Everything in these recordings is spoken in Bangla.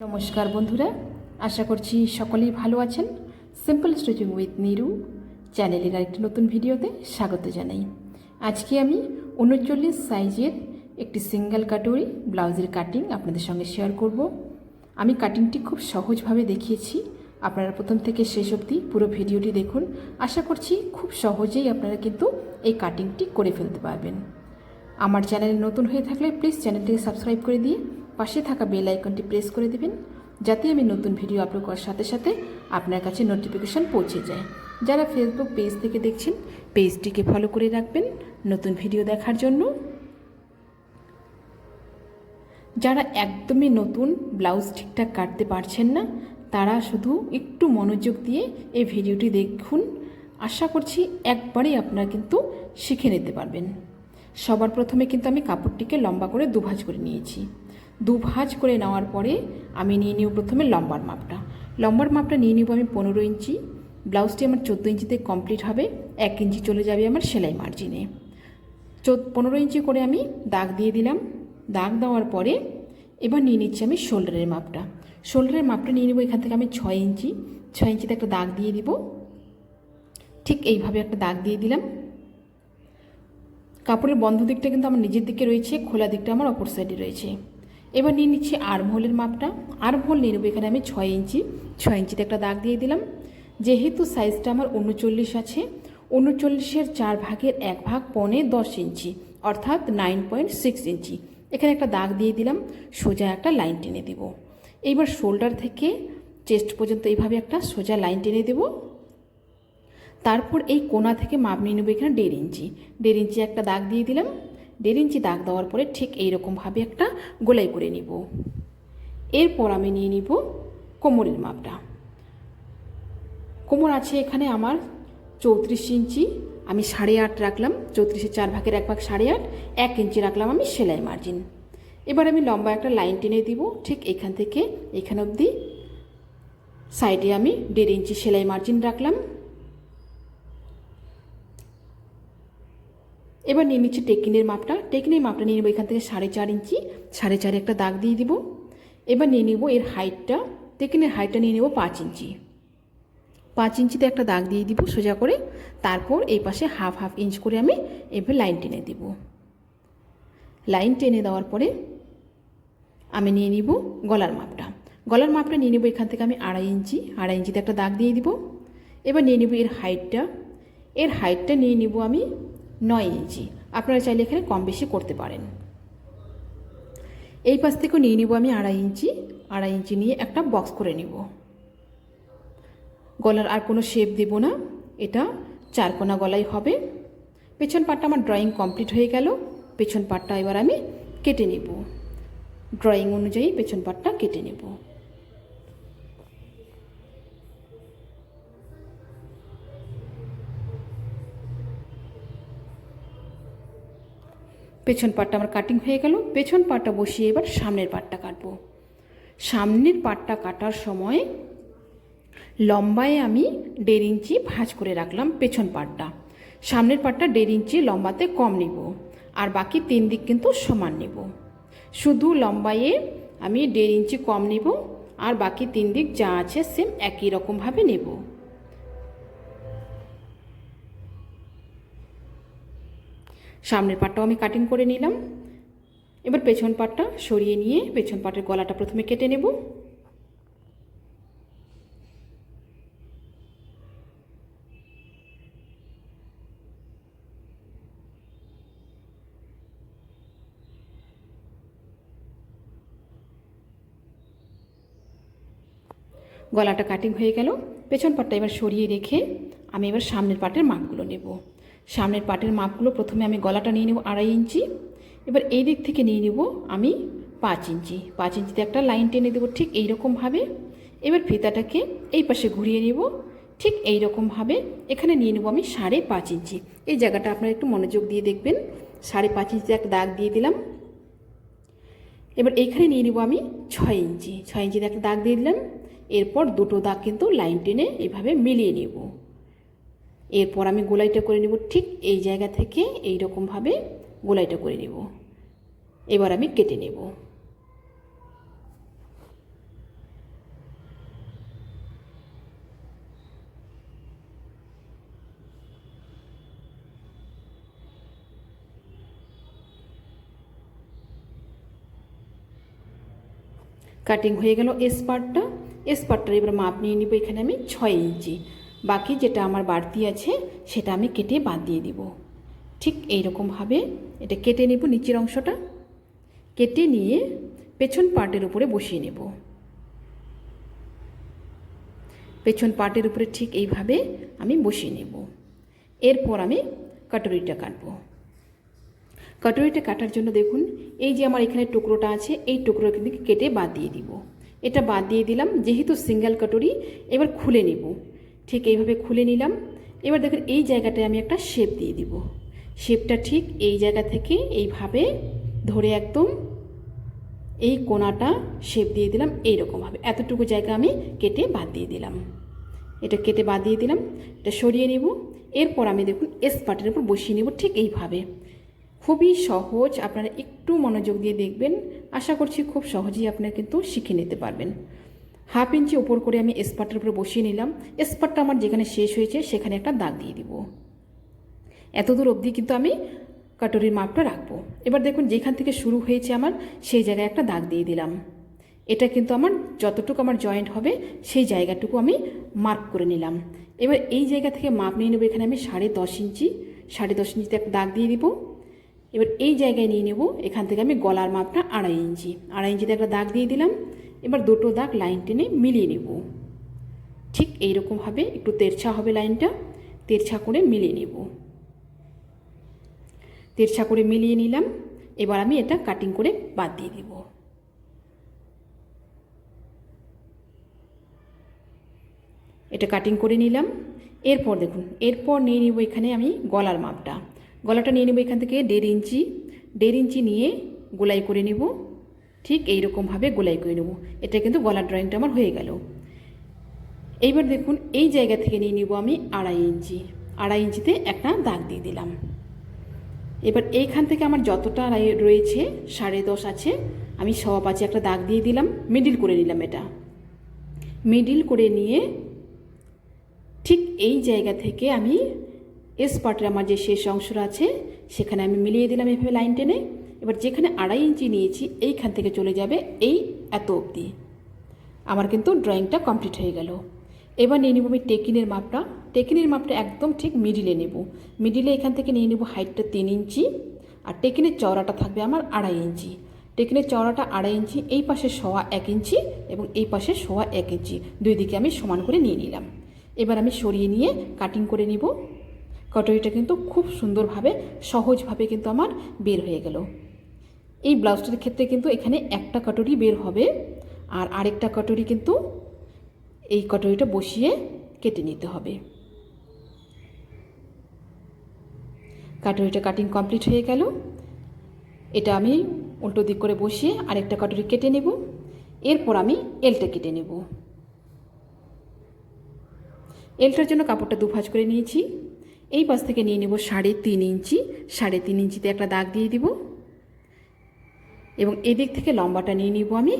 নমস্কার বন্ধুরা, আশা করছি সকলেই ভালো আছেন। সিম্পল স্টিচিং উইথ নিরু চ্যানেলের আরেকটি নতুন ভিডিওতে স্বাগত জানাই। আজকে আমি উনচল্লিশ সাইজের একটি সিঙ্গেল কাটোরি ব্লাউজের কাটিং আপনাদের সঙ্গে শেয়ার করব। আমি কাটিংটি খুব সহজভাবে দেখিয়েছি। আপনারা প্রথম থেকে শেষ অবধি পুরো ভিডিওটি দেখুন। আশা করছি খুব সহজেই আপনারা কিন্তু এই কাটিংটি করে ফেলতে পারবেন। আমার চ্যানেলে নতুন হয়ে থাকলে প্লিজ চ্যানেলটিকে সাবস্ক্রাইব করে দিয়ে পাশে থাকা বেল আইকনটি প্রেস করে দেবেন, যাতে আমি নতুন ভিডিও আপলোড করার সাথে সাথে আপনার কাছে নোটিফিকেশান পৌঁছে যায়। যারা ফেসবুক পেজ থেকে দেখছেন পেজটিকে ফলো করে রাখবেন নতুন ভিডিও দেখার জন্য। যারা একদমই নতুন ব্লাউজ ঠিকঠাক কাটতে পারছেন না, তারা শুধু একটু মনোযোগ দিয়ে এই ভিডিওটি দেখুন। আশা করছি একবারেই আপনারা কিন্তু শিখে নিতে পারবেন। সবার প্রথমে কিন্তু আমি কাপড়টিকে লম্বা করে দুভাজ করে নিয়েছি। দুভাজ করে নেওয়ার পরে আমি নিয়ে নিব প্রথমে লম্বার মাপটা। লম্বার মাপটা নিয়ে নিব আমি পনেরো ইঞ্চি। ব্লাউজটি আমার চোদ্দ ইঞ্চিতে কমপ্লিট হবে, এক ইঞ্চি চলে যাবে আমার সেলাই মার্জিনে। চোদ্দ, পনেরো ইঞ্চি করে আমি দাগ দিয়ে দিলাম। দাগ দেওয়ার পরে এবার নিয়ে নিচ্ছি আমি শোল্ডারের মাপটা। শোল্ডারের মাপটা নিয়ে নেব এখান থেকে আমি ছয় ইঞ্চি। ছয় ইঞ্চিতে একটা দাগ দিয়ে দিব। ঠিক এইভাবে একটা দাগ দিয়ে দিলাম। কাপড়ের বন্ধ দিকটা কিন্তু আমার নিজের দিকে রয়েছে, খোলা দিকটা আমার অপর সাইডে রয়েছে। এবার নিয়ে নিচ্ছি আর্মহোলের মাপটা। আর্মহোল নিয়ে নেব এখানে আমি ছয় ইঞ্চি। ছয় ইঞ্চিতে একটা দাগ দিয়ে দিলাম। যেহেতু সাইজটা আমার উনচল্লিশ আছে, উনচল্লিশের চার ভাগের এক ভাগ পনে দশ ইঞ্চি, অর্থাৎ নাইন পয়েন্ট সিক্স ইঞ্চি। এখানে একটা দাগ দিয়ে দিলাম, সোজা একটা লাইন টেনে দেব। এইবার শোল্ডার থেকে চেস্ট পর্যন্ত এইভাবে একটা সোজা লাইন টেনে দেবো। তারপর এই কোনা থেকে মাপ নিয়ে নেব এখানে দেড় ইঞ্চি। দেড় ইঞ্চি একটা দাগ দিয়ে দিলাম। দেড় ইঞ্চি দাগ দেওয়ার পরে ঠিক এইরকমভাবে একটা গোলাই করে নিব। এরপর আমি নিয়ে নিব কোমরের মাপটা। কোমর আছে এখানে আমার চৌত্রিশ ইঞ্চি, আমি সাড়ে আট রাখলাম, চৌত্রিশের চার ভাগের এক ভাগ সাড়ে আট, এক ইঞ্চি রাখলাম আমি সেলাই মার্জিন এবার আমি লম্বা একটা লাইন টেনে দিব, ঠিক এখান থেকে এখান অবধি। সাইডে আমি দেড় ইঞ্চি সেলাই মার্জিন রাখলাম। এবার নিয়ে নিচ্ছি টেকিনের মাপটা। টেকিনের মাপটা নিয়ে নেব এখান থেকে সাড়ে চার ইঞ্চি, সাড়ে চারে একটা দাগ দিয়ে দিব। এবার নিয়ে নেব এর হাইটটা, টেকিনের হাইটটা নিয়ে নেব পাঁচ ইঞ্চি। পাঁচ ইঞ্চিতে একটা দাগ দিয়ে দিব সোজা করে, তারপর এই পাশে হাফ হাফ ইঞ্চ করে আমি এভাবে লাইন টেনে দিব। লাইন টেনে দেওয়ার পরে আমি নিয়ে নিব গলার মাপটা। গলার মাপটা নিয়ে নেব এখান থেকে আমি আড়াই ইঞ্চি, আড়াই ইঞ্চিতে একটা দাগ দিয়ে দিব। এবার নিয়ে নেব এর হাইটটা। এর হাইটটা নিয়ে নিব আমি নয় ইঞ্চি। আপনারা চাইলে এখানে কম বেশি করতে পারেন। এই পাশ থেকেও নিয়ে নিব আমি আড়াই ইঞ্চি। আড়াই ইঞ্চি নিয়ে একটা বক্স করে নিব। গলার আর কোনো শেপ দেব না। এটা চারকোনা গলাই হবে। পেছন পাটটা আমার ড্রয়িং কমপ্লিট হয়ে গেল। পেছন পাটটা এবার আমি কেটে নেব। ড্রয়িং অনুযায়ী পেছন পাটটা কেটে নেব। পেছন পাটটা আমার কাটিং হয়ে গেল। পেছন পাটটা বসিয়ে এবার সামনের পাটটা কাটবো। সামনের পাটটা কাটার সময় লম্বায় আমি দেড় ইঞ্চি ভাঁজ করে রাখলাম পেছন পাটটা। সামনের পাটটা দেড় ইঞ্চি, লম্বাতে কম নিব। আর বাকি তিন দিক কিন্তু সমান নেব। শুধু লম্বায়ে আমি দেড় ইঞ্চি কম নিব, আর বাকি তিন দিক যা আছে সেম একই রকমভাবে নেব। সামনের পাটটাও আমি কাটিং করে নিলাম। এবার পেছন পাটটা সরিয়ে নিয়ে পেছন পাটের গলাটা প্রথমে কেটে নেব। গলাটা কাটিং হয়ে গেল। পেছন পাটটা এবার সরিয়ে রেখে আমি এবার সামনের পাটের মাপগুলো নেব। সামনের পাটের মাপগুলো প্রথমে আমি গলাটা নিয়ে নেব আড়াই ইঞ্চি। এবার এই দিক থেকে নিয়ে নেব আমি পাঁচ ইঞ্চি। পাঁচ ইঞ্চিতে একটা লাইন টেনে দেবো ঠিক এই রকমভাবে এবার ফিতাটাকে এই পাশে ঘুরিয়ে নেব ঠিক এই রকমভাবে এখানে নিয়ে নেব আমি সাড়ে পাঁচ ইঞ্চি। এই জায়গাটা আপনারা একটু মনোযোগ দিয়ে দেখবেন। সাড়ে পাঁচ ইঞ্চিতে একটা দাগ দিয়ে দিলাম। এবার এইখানে নিয়ে নেব আমি ছয় ইঞ্চি। ছয় ইঞ্চিতে একটা দাগ দিয়ে দিলাম। এরপর দুটো দাগ কিন্তু লাইন টেনে এভাবে মিলিয়ে নেব। এরপর আমি গোলাইটা করে নেব ঠিক এই জায়গা থেকে এই রকমভাবে গোলাইটা করে নেব। এবার আমি কেটে নেব। কাটিং হয়ে গেল এসপারটা এসপারটার এবার মাপ নিয়ে নিব এখানে আমি ছয় ইঞ্চি। বাকি যেটা আমার বাড়তি আছে, সেটা আমি কেটে বাদ দিয়ে দিব। ঠিক এইরকমভাবে এটা কেটে নেব নিচের অংশটা। কেটে নিয়ে পেছন পার্টের উপরে বসিয়ে নেব। পেছন পার্টের উপরে ঠিক এইভাবে আমি বসিয়ে নেব। এরপর আমি কাটুরিটা কাটবো। কাটুরিটা কাটার জন্য দেখুন, এই যে আমার এখানে টুকরোটা আছে, এই টুকরো কিন্তু কেটে বাদ দিয়ে দিব। এটা বাদ দিয়ে দিলাম, যেহেতু সিঙ্গেল কাটুরি, এবার খুলে নিব। ঠিক এইভাবে খুলে নিলাম। এবার দেখুন, এই জায়গাটায় আমি একটা শেপ দিয়ে দিব। শেপটা ঠিক এই জায়গা থেকে এইভাবে ধরে একদম এই কোনাটা শেপ দিয়ে দিলাম এইরকমভাবে। এতটুকু জায়গা আমি কেটে বাদ দিয়ে দিলাম। এটা কেটে বাদ দিয়ে দিলাম। এটা সরিয়ে নেব। এরপর আমি দেখুন এস পাটের উপর বসিয়ে নেব ঠিক এইভাবে। খুবই সহজ, আপনারা একটু মনোযোগ দিয়ে দেখবেন। আশা করছি খুব সহজেই আপনারা কিন্তু শিখে নিতে পারবেন। হাফ ইঞ্চি ওপর করে আমি স্পাটের উপরে বসিয়ে নিলাম। স্পাটটা আমার যেখানে শেষ হয়েছে, সেখানে একটা দাগ দিয়ে দিব। এতদূর অবধি কিন্তু আমি কাটরির মাপটা রাখব। এবার দেখুন, যেখান থেকে শুরু হয়েছে আমার, সেই জায়গায় একটা দাগ দিয়ে দিলাম। এটা কিন্তু আমার যতটুকু আমার জয়েন্ট হবে, সেই জায়গাটুকু আমি মার্ক করে নিলাম। এবার এই জায়গা থেকে মাপ নিয়ে নেব, এখানে আমি সাড়ে দশ ইঞ্চি, সাড়ে দশ ইঞ্চিতে একটা দাগ দিয়ে দিব। এবার এই জায়গায় নিয়ে নেব, এখান থেকে আমি গলার মাপটা আড়াই ইঞ্চি, আড়াই ইঞ্চিতে একটা দাগ দিয়ে দিলাম। এবার দুটো দাগ লাইন টেনে মিলিয়ে নেব। ঠিক এইরকমভাবে একটু তেরছা হবে লাইনটা, তেরছা করে মিলিয়ে নেব। তেরছা করে মিলিয়ে নিলাম, এবার আমি এটা কাটিং করে বাদ দিয়ে দিব। এটা কাটিং করে নিলাম, এরপর দেখুন, এরপর নিয়ে নিব এখানে আমি গলার মাপটা। গলাটা নিয়ে নেব এখান থেকে দেড় ইঞ্চি দেড় ইঞ্চি নিয়ে গোলাই করে নেব। ঠিক এইরকমভাবে গোলাই করে নেব। এটা কিন্তু গলার ড্রয়িংটা আমার হয়ে গেল। এইবার দেখুন, এই জায়গা থেকে নিয়ে নিব আমি আড়াই ইঞ্চি। আড়াই ইঞ্চিতে একটা দাগ দিয়ে দিলাম। এবার এইখান থেকে আমার যতটা রয়েছে, সাড়ে দশ আছে, আমি সব আছে একটা দাগ দিয়ে দিলাম মিডিল করে নিলাম এটা। মিডিল করে নিয়ে ঠিক এই জায়গা থেকে আমি এস পার্টের আমার যে শেষ অংশটা আছে, সেখানে আমি মিলিয়ে দিলাম এভাবে লাইন টেনে। এবার যেখানে আড়াই ইঞ্চি নিয়েছি, এইখান থেকে চলে যাবে এই এত অবধি। আমার কিন্তু ড্রয়িংটা কমপ্লিট হয়ে গেল। এবার নিয়ে নেব আমি টেকিনের মাপটা। টেকিনের মাপটা একদম ঠিক মিডিলে নেব। মিডিলে এখান থেকে নিয়ে নেব হাইটটা তিন ইঞ্চি, আর টেকিনের চওড়াটা থাকবে আমার আড়াই ইঞ্চি। টেকিনের চওড়াটা আড়াই ইঞ্চি, এই পাশে সোয়া এক ইঞ্চি এবং এই পাশে সোয়া এক ইঞ্চি। দুই দিকে আমি সমান করে নিয়ে নিলাম। এবার আমি সরিয়ে নিয়ে কাটিং করে নিব। কটরিটা কিন্তু খুব সুন্দরভাবে, সহজভাবে কিন্তু আমার বের হয়ে গেল। এই ব্লাউজটার ক্ষেত্রে কিন্তু এখানে একটা কটরি বের হবে আর আরেকটা কটরি কিন্তু এই কটরিটা বসিয়ে কেটে নিতে হবে। কাটরিটা কাটিং কমপ্লিট হয়ে গেল। এটা আমি উল্টো দিক করে বসিয়ে আরেকটা কটরি কেটে নেব। এরপর আমি এলটা কেটে নেব। এলটার জন্য কাপড়টা দুভাজ করে নিয়েছি। এই পাশ থেকে নিয়ে নেব সাড়ে তিন ইঞ্চি। সাড়ে তিন ইঞ্চিতে একটা দাগ দিয়ে দিব। এবং এদিক থেকে লম্বাটা নিয়ে নিব আমি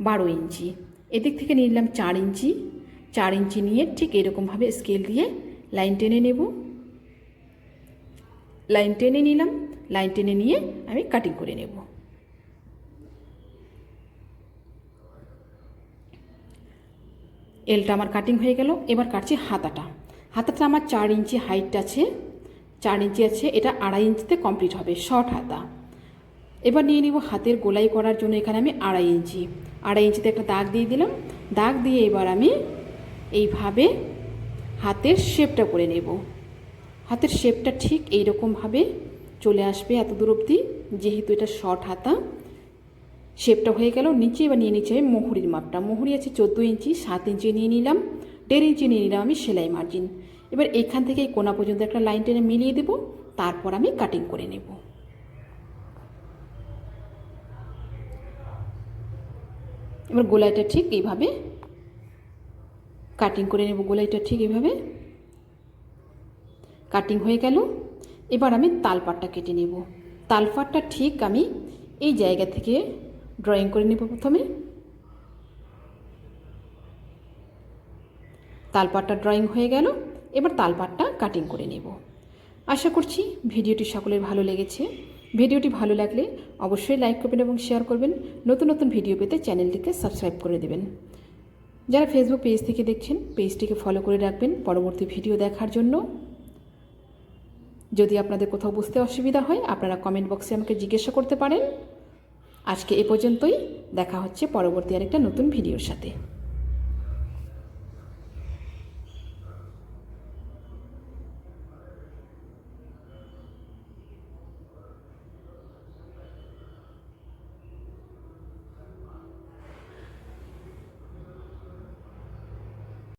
বারো ইঞ্চি। এদিক থেকে নিয়ে নিলাম চার ইঞ্চি। চার ইঞ্চি নিয়ে ঠিক এরকমভাবে স্কেল দিয়ে লাইন টেনে নেব। লাইন টেনে নিলাম। লাইন টেনে নিয়ে আমি কাটিং করে নেব। এলটা আমার কাটিং হয়ে গেল। এবার কাটছি হাতাটা। হাতাটা আমার চার ইঞ্চি হাইট আছে। চার ইঞ্চি আছে। এটা আড়াই ইঞ্চিতে কমপ্লিট হবে। শর্ট হাতা। এবার নিয়ে নিব হাতের গোলাই করার জন্য এখানে আমি আড়াই ইঞ্চি। আড়াই ইঞ্চিতে একটা দাগ দিয়ে দিলাম। দাগ দিয়ে এবার আমি এইভাবে হাতের শেপটা করে নেব। হাতের শেপটা ঠিক এইরকমভাবে চলে আসবে এত দূর অবধি। যেহেতু এটা শর্ট হাতা, শেপটা হয়ে গেল। নিচে এবার নিয়ে নিচ্ছি আমি মোহরির মাপটা। মোহরি আছে চোদ্দ ইঞ্চি, সাত ইঞ্চি নিয়ে নিলাম। দেড় ইঞ্চি নিয়ে নিলাম আমি সেলাই মার্জিন। এবার এখান থেকে কোনা পর্যন্ত একটা লাইন টেনে মিলিয়ে দেবো। তারপর আমি কাটিং করে নেব। এবার গোলাইটা ঠিক এইভাবে কাটিং করে নেব গোলাইটা ঠিক এইভাবে। কাটিং হয়ে গেল। এবার আমি তালপাটটা কেটে নেব। তালপাটটা ঠিক আমি এই জায়গা থেকে ড্রয়িং করে নেব প্রথমে। তালপাটটা ড্রয়িং হয়ে গেল। এবার তালপাটটা কাটিং করে নেব। আশা করছি ভিডিওটি সকলের ভালো লেগেছে। ভিডিওটি ভালো লাগলে অবশ্যই লাইক করবেন এবং শেয়ার করবেন। নতুন নতুন ভিডিও পেতে চ্যানেলটিকে সাবস্ক্রাইব করে দেবেন। যারা ফেসবুক পেজ থেকে দেখছেন পেজটিকে ফলো করে রাখবেন পরবর্তী ভিডিও দেখার জন্য। যদি আপনাদের কোথাও বুঝতে অসুবিধা হয়, আপনারা কমেন্ট বক্সে আমাকে জিজ্ঞাসা করতে পারেন। আজকে এ পর্যন্তই। দেখা হচ্ছে পরবর্তী আরেকটা নতুন ভিডিওর সাথে।